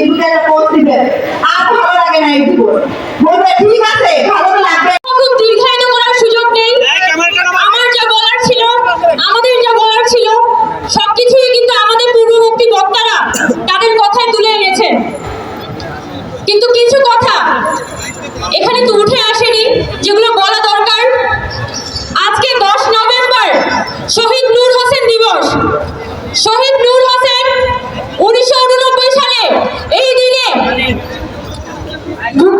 এই দুটাকে আর ভালো লাগে না এই জীবন বলবে ঠিক আছে group